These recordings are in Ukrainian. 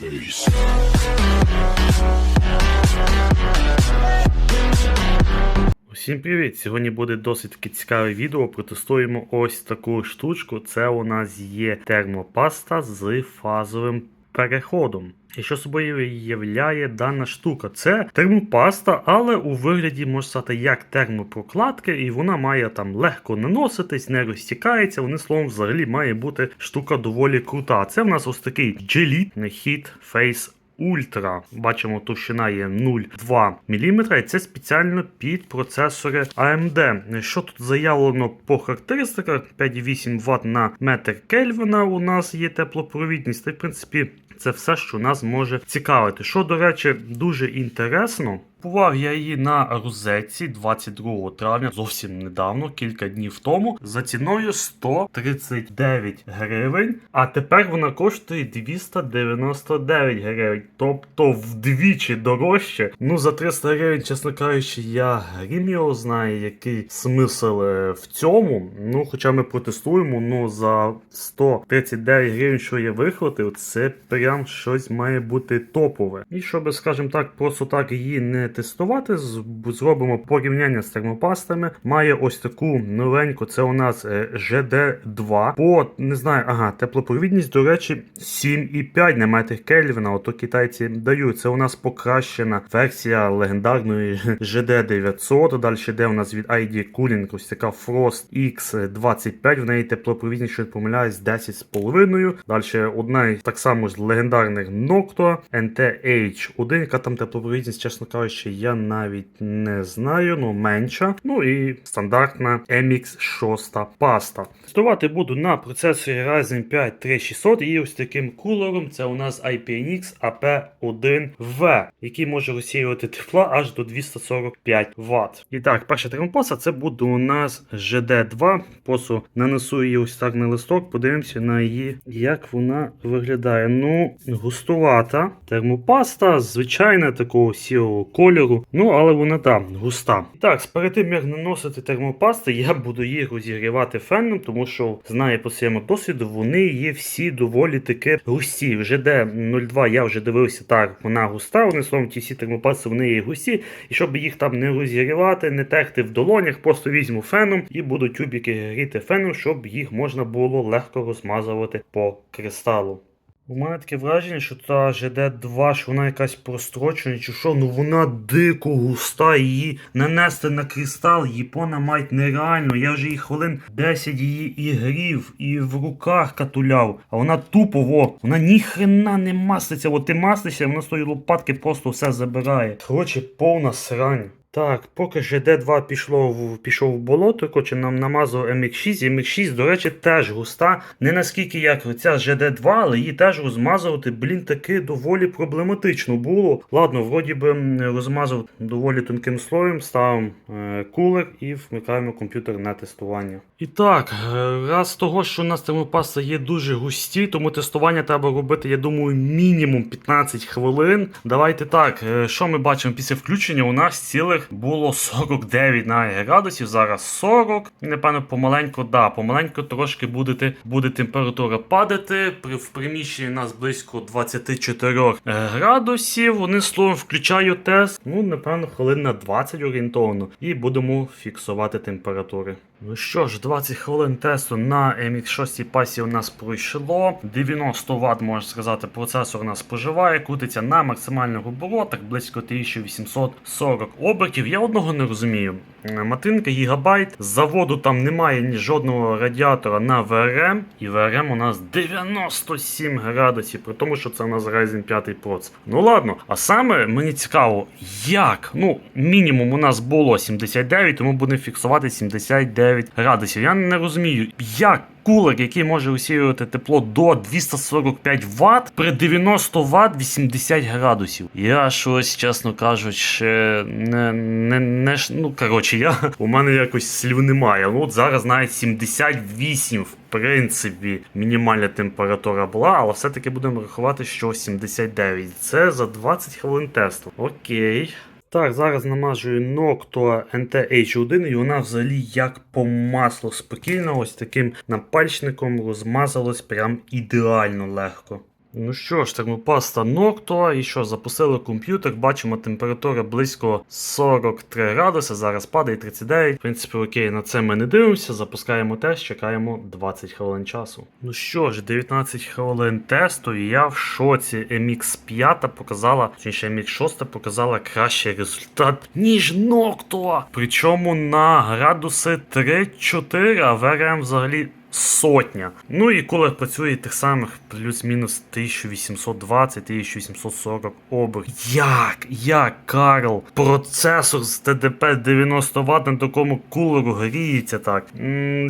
space. Усім привіт! Сьогодні буде досить таки цікаве відео. Протестуємо ось таку штучку. Це у нас є термопаста з фазовим переходом. І що собою являє дана штука? Це термопаста, але у вигляді можна сказати як термопрокладки, і вона має там легко наноситись, не розтікається. Вони словом взагалі має бути штука доволі крута. Це в нас ось такий Gelite Heat Face Ультра. Бачимо, товщина є 0,2 мм, і це спеціально під процесори AMD. Що тут заявлено по характеристиках? 5,8 Вт на метр Кельвіна у нас є теплопровідність. Та, в принципі, це все, що нас може цікавити. Що, до речі, дуже інтересно. Купував я її на розетці 22 травня, зовсім недавно, кілька днів тому, за ціною 139 гривень. А тепер вона коштує 299 гривень. Тобто вдвічі дорожче. Ну за 300 гривень, чесно кажучи, я грім його знає, який смисл е, в цьому. Ну, хоча ми протестуємо, ну за 139 гривень, що я вихватив, це прям щось має бути топове. І щоб, скажімо так, просто так її не тестувати, зробимо порівняння з термопастами. Має ось таку новеньку, це у нас е, GD2. По не знаю, ага, теплопровідність, до речі, 7,5 на метр Кельвіна. Ото китайці дають. Це у нас покращена версія легендарної GD900. Далі йде у нас від ID Cooling ось така Frost X25. В неї теплопровідність, що не помиляюсь, 10,5. Далі одна із так само з легендарних Noctua NTH1, яка там теплопровідність, чесно кажучи, я навіть не знаю, ну менша. Ну і стандартна MX6 паста. Тестувати буду на процесорі Ryzen 5 3600 і ось таким кулером. Це у нас IPNX AP1V, який може розсіювати тепла аж до 245 Вт. І так, перша термопаса це буде у нас GD2. Посу нанесу її ось так на листок, подивимося на її, як вона виглядає. Ну, густувата термопаста, звичайна такого сірого кольору. Ну, але вона там густа. Так, перед тим як наносити термопасти, я буду їх розігрівати феном, тому що знаю по своєму досвіду, вони є всі доволі таки густі. Вже де 02 я вже дивився, так, вона густа. Вони словом, ті всі термопасти вони є густі. І щоб їх там не розігрівати, не терти в долонях, просто візьму феном і буду тюбики гріти феном, щоб їх можна було легко розмазувати по кристалу. У мене таке враження, що та GD2, що вона якась прострочена, чи що, ну вона дико густа, її нанести на кристал, її понамать нереально. Я вже її хвилин 10 її і грів, і в руках катуляв. А вона тупо, во, вона ніхрена не маститься. От ти мастишся, вона з тої лопатки просто все забирає. Коротше, повна срань. Так, поки GD2 пішло в, пішов в болото, коротше, нам намазав MX6. MX6, до речі, теж густа. Не наскільки як ця GD2, але її теж розмазувати, блін, таки доволі проблематично було. Ладно, вроді би розмазав доволі тонким слоєм, ставимо е, кулер і вмикаємо комп'ютер на тестування. І так, е, раз того, що у нас термопаста є дуже густі, тому тестування треба робити, я думаю, мінімум 15 хвилин. Давайте так, е, що ми бачимо після включення? У нас цілих було 49 на градусів, зараз 40. І, напевно, помаленьку, да, помаленьку трошки буде, буде температура падати. При, в приміщенні у нас близько 24 е, градусів. Вони словом включаю тест. Ну, напевно, хвилин на 20 орієнтовно. І будемо фіксувати температури. Ну що ж, 20 хвилин тесту на MX6 пасі у нас пройшло. 90 Вт, можна сказати, процесор у нас споживає, крутиться на максимальних оборотах, близько 1840 обертів. Я одного не розумію. Е, Материнка гігабайт. З заводу там немає ні жодного радіатора на ВРМ. І ВРМ у нас 97 градусів, при тому, що це у нас Ryzen 5 проц. Ну ладно, а саме мені цікаво, як? Ну, мінімум у нас було 79, тому будемо фіксувати 79 градусів. Я не розумію, як. Кулер, який може усіювати тепло до 245 Вт при 90 Вт 80 градусів. Я щось, чесно кажучи, не, не, не ну коротше, я у мене якось слів немає. Ну от зараз навіть 78 в принципі мінімальна температура була, але все-таки будемо рахувати, що 79. Це за 20 хвилин тесту. Окей. Так, зараз намажую Noctua NTH1 і вона взагалі як по маслу спокійно, ось таким напальчником розмазалась прям ідеально легко. Ну що ж, термопаста Noctua, і що, запустили комп'ютер, бачимо температура близько 43 градуси, зараз падає 39. В принципі, окей, на це ми не дивимося, запускаємо тест, чекаємо 20 хвилин часу. Ну що ж, 19 хвилин тесту, і я в шоці. MX 5 показала, точніше MX 6 показала кращий результат, ніж Noctua. Причому на градуси 3-4, а ВРМ взагалі сотня. Ну і кулер працює тих самих плюс-мінус 1820-1840 обертів. Як? Як, Карл? Процесор з ТДП 90 Вт на такому кулеру гріється так.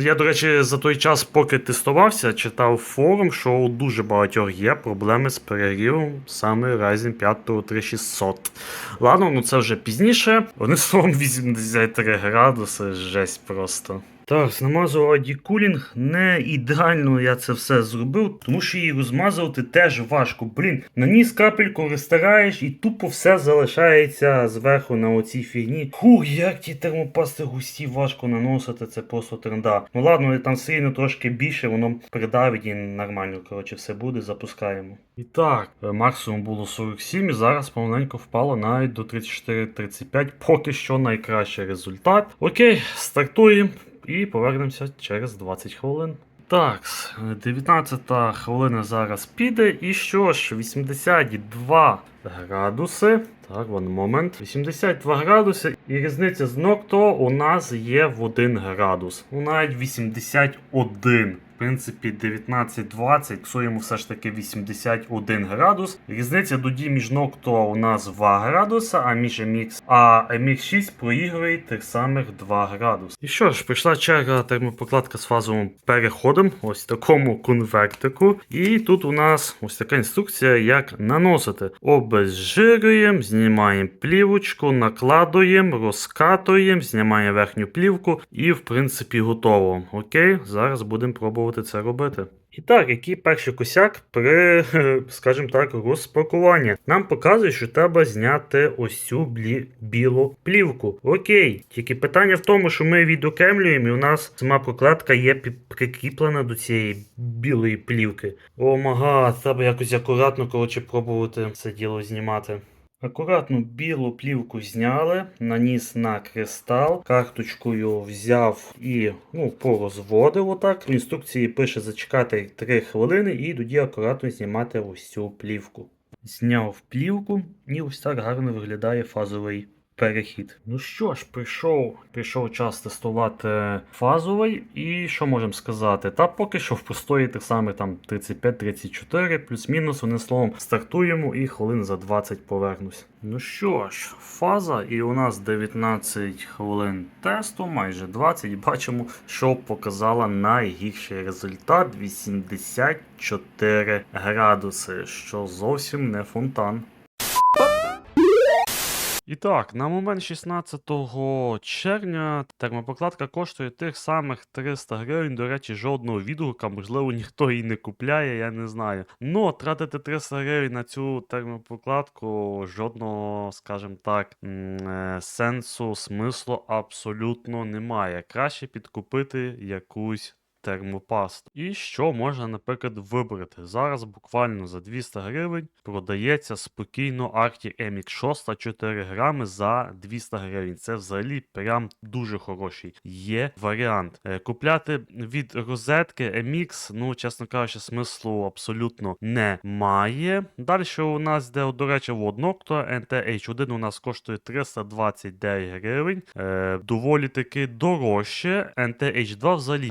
Я, до речі, за той час, поки тестувався, читав форум, що у дуже багатьох є проблеми з перегрівом саме Ryzen 5 3600. Ладно, ну це вже пізніше. Вони словом 83 градуси, жесть просто. Так, ID Cooling. Не ідеально я це все зробив, тому що її розмазувати теж важко. Блін, наніс капельку, розтираєш і тупо все залишається зверху на оцій фігні. Хух, як ті термопасти густі важко наносити, це просто тренда. Ну ладно, там сильно трошки більше, воно придавить і нормально. Коротше, все буде, запускаємо. І так, е, максимум було 47, і зараз помаленько впало навіть до 34-35. Поки що найкращий результат. Окей, стартуємо і повернемося через 20 хвилин. Так, 19 хвилина зараз піде. І що ж, 82 градуси. Так, one момент. 82 градуси. І різниця з Нокто у нас є в 1 градус. Ну навіть 81. Принципі, 19-20, псуємо все ж таки 81 градус. Різниця тоді між Noctua у нас 2 градуса, а між MX, а MX6 проігрує тих самих 2 градуси. І що ж, прийшла черга термопокладка з фазовим переходом, ось такому конвертику. І тут у нас ось така інструкція, як наносити. Обезжирюємо, знімаємо плівочку, накладуємо, розкатуємо, знімаємо верхню плівку і, в принципі, готово. Окей, зараз будемо пробувати це робити. І так, який перший косяк при, скажімо так, розпакуванні? Нам показує, що треба зняти ось цю блі... білу плівку. Окей, тільки питання в тому, що ми відокремлюємо, і у нас сама прокладка є прикріплена до цієї білої плівки. О мага, треба якось акуратно коротше, пробувати це діло знімати. Акуратно білу плівку зняли, наніс на кристал, карточкою взяв і ну, порозводив отак. В інструкції пише зачекати 3 хвилини і тоді акуратно знімати ось цю плівку. Зняв плівку і ось так гарно виглядає фазовий перехід. Ну що ж, прийшов, прийшов час тестувати фазовий, і що можемо сказати? Та поки що в простої тих самих там 35-34, плюс-мінус, одним словом, стартуємо і хвилин за 20 повернусь. Ну що ж, фаза, і у нас 19 хвилин тесту, майже 20. Бачимо, що показала найгірший результат 84 градуси, що зовсім не фонтан. І так, на момент 16 червня термопокладка коштує тих самих 300 гривень. До речі, жодного відгука, можливо, ніхто її не купляє, я не знаю. Но тратити 300 гривень на цю термопокладку жодного, скажімо так, е, сенсу, смислу абсолютно немає. Краще підкупити якусь термопасту. І що можна, наприклад, вибрати? Зараз буквально за 200 гривень продається спокійно Arctic MX 6 4 грами за 200 гривень. Це взагалі прям дуже хороший. Є варіант. Е, Купляти від розетки MX, ну, чесно кажучи, смислу абсолютно немає. Далі у нас йде, до речі, в Noctua NT-H1 у нас коштує 329 гривень. Е, доволі таки дорожче. NT-H2 взагалі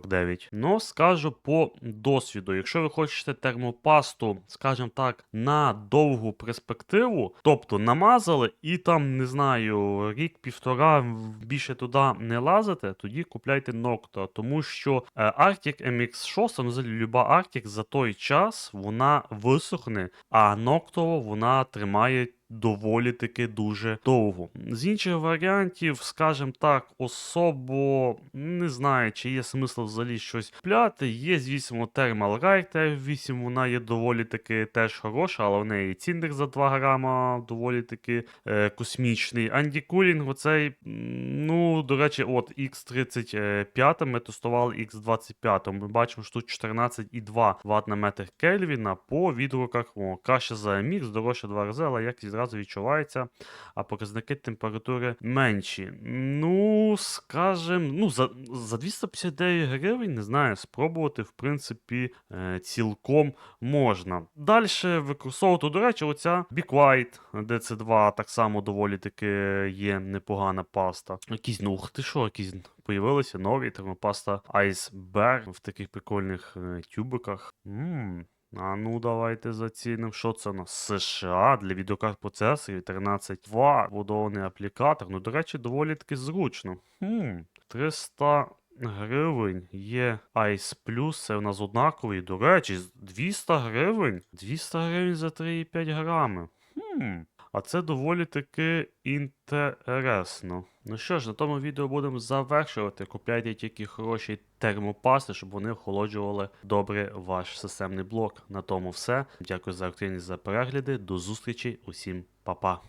549. Ну, скажу по досвіду, якщо ви хочете термопасту, скажімо так, на довгу перспективу, тобто намазали і там, не знаю, рік-півтора більше туди не лазите, тоді купляйте Noctua, тому що е, Arctic MX6, ну взагалі люба Arctic за той час вона висохне, а Noctua вона тримає доволі таки дуже довго. З інших варіантів, скажімо так, особо не знаю, чи є смисл взагалі щось пляти. Є, звісно, Thermal Ride F8, вона є доволі таки теж хороша, але в неї ціндер за 2 грама доволі таки е, космічний. Анді Кулінг, оцей, ну, до речі, от X35 ми тестували X25. Ми бачимо, що тут 14,2 Вт на метр Кельвіна по відгуках. О, краще за MX, дорожче 2 рази, але якість зразу відчувається, а показники температури менші. Ну, скажем, ну, за, за 259 гривень, не знаю, спробувати, в принципі, е, цілком можна. Далі використовувати, до речі, оця Be Quiet DC2 так само доволі таки є непогана паста. Якісь, ну ти що, якісь появилися нові термопаста Iceberg в таких прикольних е, тюбиках. Ммм. А ну давайте зацінимо, що це на США для відеокарт процесорів 13 Ва, будований аплікатор. Ну, до речі, доволі таки зручно. Хм, 300 гривень є Ice Plus, це в нас однаковий. До речі, 200 гривень. 200 гривень за 3,5 грами. Хм. А це доволі таки інтересно. Ну що ж, на тому відео будемо завершувати. Купляйте тільки хороші термопасти, щоб вони охолоджували добре ваш системний блок. На тому все. Дякую за активність за перегляди. До зустрічі. Усім па-па.